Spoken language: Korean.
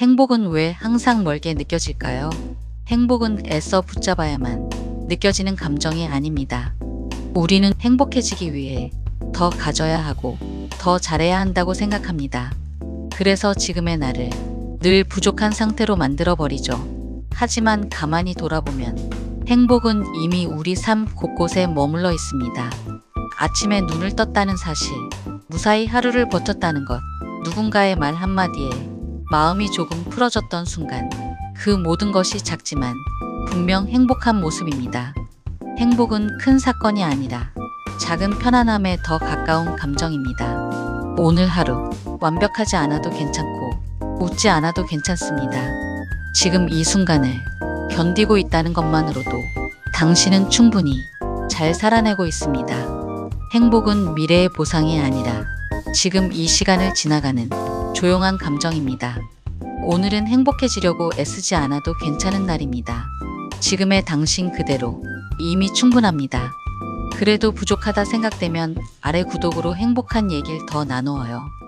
행복은 왜 항상 멀게 느껴질까요? 행복은 애써 붙잡아야만 느껴지는 감정이 아닙니다. 우리는 행복해지기 위해 더 가져야 하고 더 잘해야 한다고 생각합니다. 그래서 지금의 나를 늘 부족한 상태로 만들어 버리죠. 하지만 가만히 돌아보면 행복은 이미 우리 삶 곳곳에 머물러 있습니다. 아침에 눈을 떴다는 사실, 무사히 하루를 버텼다는 것, 누군가의 말 한마디에 마음이 조금 풀어졌던 순간, 그 모든 것이 작지만 분명 행복한 모습입니다. 행복은 큰 사건이 아니라 작은 편안함에 더 가까운 감정입니다. 오늘 하루 완벽하지 않아도 괜찮고 웃지 않아도 괜찮습니다. 지금 이 순간을 견디고 있다는 것만으로도 당신은 충분히 잘 살아내고 있습니다. 행복은 미래의 보상이 아니라 지금 이 시간을 지나가는 조용한 감정입니다. 오늘은 행복해지려고 애쓰지 않아도 괜찮은 날입니다. 지금의 당신 그대로 이미 충분합니다. 그래도 부족하다 생각되면 아래 구독으로 행복한 얘기를 더 나누어요.